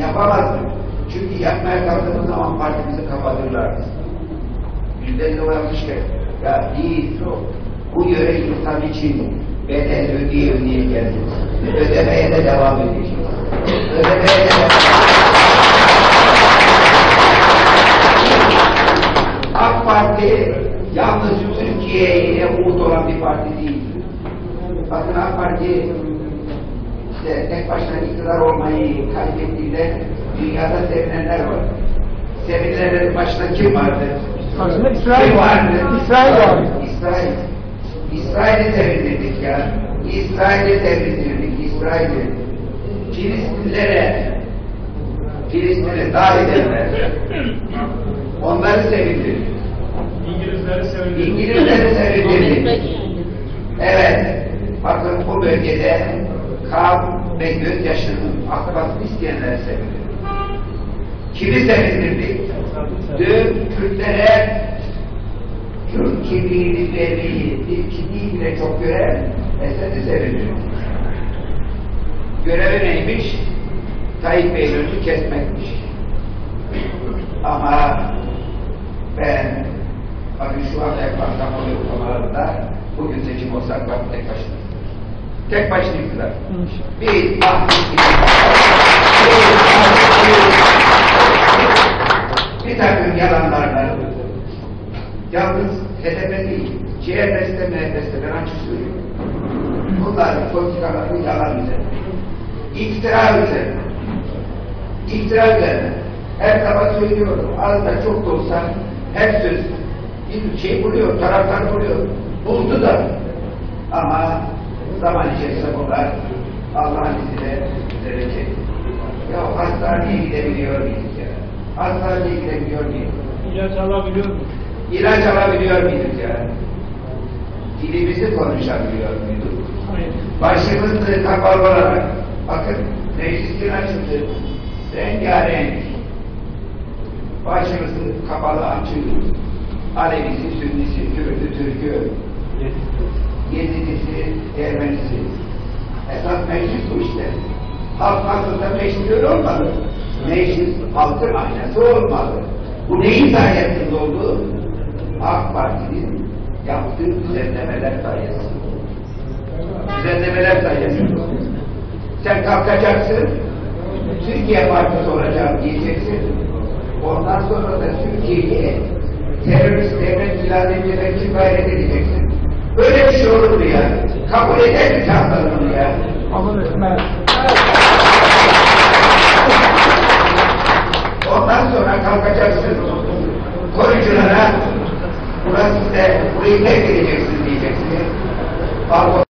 Yapamazdık. Çünkü yapmaya kalktığımız zaman partimizi kapatırlardı. Bizden de varmış ki, ya o. Bu yöre insan için bedel ödeye ödeye geldiniz. Ödemeye de devam edeceğiz. Ödemeye de devam AK Parti yalnız Türkiye'ye umut olan bir parti değil. Bakın AK Parti işte tek başına iktidar olmayı kaybettiğinde dünyada sevinenler var. Sevinenlerin başında kim vardı? Aslında İsrail Kim var. vardı? İsrail var. İsrail. İsrail'i sevindirdik ya. İsrail'i sevindirdik. İsrail'i. Filistinlere Filistin'i dahil edenler. Onları sevindirdik. İngilizleri sevindirdik. İngilizleri sevindirdik. Evet. Bakın bu bölgede kan ve gözyaşının akmasını isteyenleri sevindirdik. Kimi sevindirdik? Dün Kürtlere Kürt kimliğini vermeyi, bir kimliği bile çok gören Esed'i sevindirdik. Görevi neymiş? Tayyip Bey'in önünü kesmekmiş. Ama ben bakın şu anda yapılan kamuoyu uygulamalarında bugün seçim olsa bak tek başına. Tek başına iktidar. Bir mahsus bir takım yalanlarla yalnız HDP değil, CHP'ste, MHP'ste ben açık söylüyorum. Bunların politikaları yalan üzerine. İftira üzerine. İftira üzerine. Her zaman söylüyorum, az da çok da olsa her söz bir şey buluyor, taraftar buluyor. Buldu da. Ama zaman içerisinde bunlar Allah'ın izniyle düzelecek. Ya hastaneye gidebiliyor muyuz ya? Hastaneye gidebiliyor muyuz? İlaç alabiliyor mu? İlaç alabiliyor muyuz ya? Dilimizi konuşabiliyor muyuz? Başımızı kapalı olarak, bakın meclisin açıldı, rengarenk, başımızı kapalı açık, Alevisi, Sünnisi, Kürdü, Türkü, Yezidisi, Ermenisi. Esas meclis bu işte. Halk aslında meclis öyle olmalı. Meclis halkın aynası olmalı. Bu neyin sayesinde oldu? AK Parti'nin yaptığı düzenlemeler sayesinde. Düzenlemeler sayesinde. Sen kalkacaksın, Türkiye Partisi olacağım diyeceksin. Ondan sonra da Türkiye'yi terörist devlet ilan için gayret edeceksin. Böyle bir şey olur mu ya? Kabul eder mi çağırlar bunu ya? Kabul etmez. Ondan sonra kalkacaksın. Koruculara burası size burayı terk edeceksiniz diyeceksin. Balkon